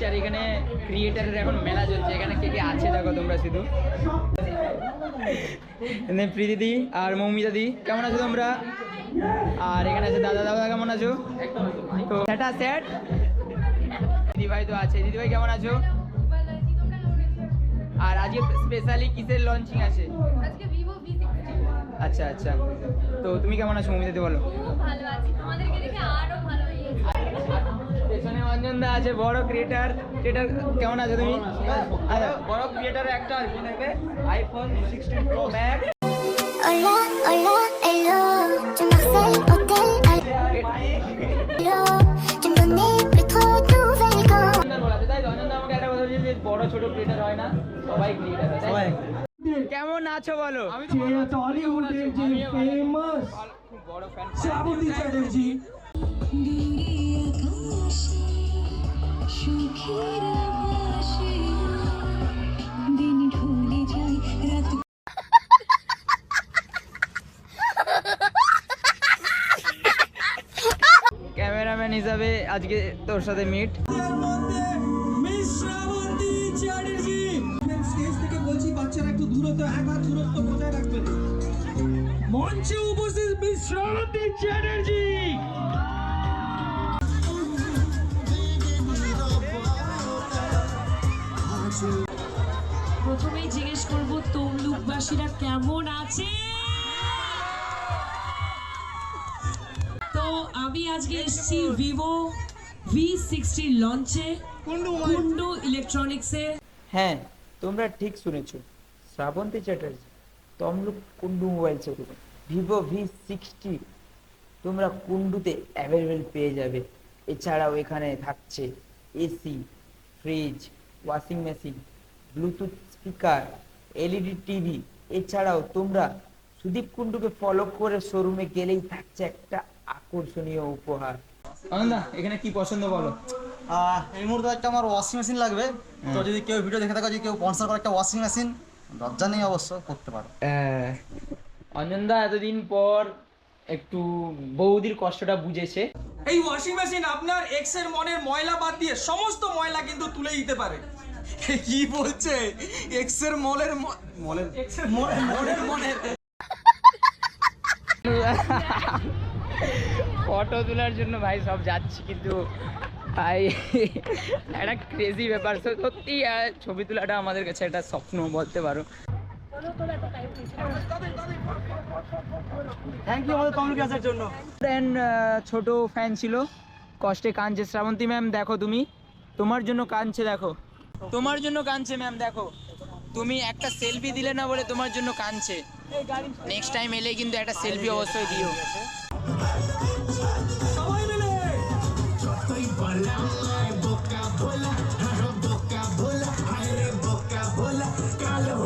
এসছি আর এখানে ক্রিয়েটারের এখন মেলা চলছে। এখানে কে কে আছে দেখো তোমরা শুধু। প্রীতিদি আর মৌমিতা দি। কেমন আছো তোমরা? আর এখানে আছে দাদা। দাদা কেমন আছো? তো সেটা সেট দিদি ভাই তো আছে। দিদি ভাই কেমন আছো? আর আজকে স্পেশালি কিসের লঞ্চিং আছে? আজকে ভিভো আচ্ছা আচ্ছা। তো তুমি কেমন আছো মৌমিতাদি বলো। খুব ভালো আছি। তোমাদেরকে দেখে আরও ভালো দা আছে বড় ক্রিয়েটার ক্রিয়েটার কেমন আছো তুমি আচ্ছা, বড় ক্রিয়েটার একটা আর কি নেবে iPhone sixteen pro max Hola, hola, hello. Je Marseille, hôtel, hello. Tu me donnais plus trop de nouvelles quand. তো অঞ্জন দা আমাকে একটা কথা বলছে যে বড় ছোট ক্রিয়েটার হয় না সবাই ক্রিয়েটার কেমন আছো বলো আমি টলিউডের যে ফেমাস খুব বড় ফ্যান শ্রাবন্তী চ্যাটার্জি ক্যামেরাম্যান হিসাবে আজকে তোর সাথে মিট বাচ্চারা একটু দূরত্ব এক হাত দূরত্ব বজায় মঞ্চে উপস্থিত মিস চ্যাটার্জি। প্রথমেই জিজ্ঞেস করব তমলুকবাসীরা কেমন আছে? তো আমি আজকে এসেছি ভিভো ভি সিক্সটি লঞ্চে কুন্ডু ইলেকট্রনিক্সে হ্যাঁ তোমরা ঠিক শুনেছো শ্রাবন্তী চ্যাটার্জি তমলুক কুন্ডু মোবাইল শোরুমে ভিভো ভি সিক্সটি তোমরা কুন্ডুতে অ্যাভেলেবেল পেয়ে যাবে। এছাড়াও এখানে থাকছে AC fridge washing machine Bluetooth speaker LED TV এছাড়াও তোমরা সুদীপ কুন্ডুকে ফলো করে শোরুমে গেলেই থাকছে একটা আকর্ষণীয় উপহার। আনন্দা এখানে কি পছন্দ বলো? এই মুহূর্তে একটা আমার ওয়াশিং মেশিন লাগবে। তো যদি কেউ ভিডিও দেখে থাকো যদি কেউ স্পন্সর করে একটা ওয়াশিং মেশিন লজ্জা নেই অবশ্য করতে পারো। অঞ্জনদা এতদিন পর একটু বৌদির কষ্টটা বুঝেছে। এই ওয়াশিং মেশিন আপনার এক্সের মনের ময়লা বাদ দিয়ে সমস্ত ময়লা কিন্তু তুলে দিতে পারে। কি বলছে? এক্সের মলের মলের এক্সের মনের ফটো তোলার জন্য ভাই সব যাচ্ছি কিন্তু ভাই একটা ক্রেজি ব্যাপার। সত্যি ছবি তোলাটা আমাদের কাছে একটা স্বপ্ন বলতে পারো। থ্যাংক ইউ আমাদের তমলুকে আসার জন্য। ফ্রেন্ড ছোট ফ্যান ছিল। কষ্টে কাঁদছে শ্রাবন্তী ম্যাম দেখো তুমি। তোমার জন্য কাঁদছে দেখো। তোমার জন্য কাঁদছে ম্যাম দেখো। তুমি একটা সেলফি দিলে না বলে তোমার জন্য কাঁদছে। নেক্সট টাইম এলে কিন্তু একটা সেলফি অবশ্যই দিও। বোকা কালো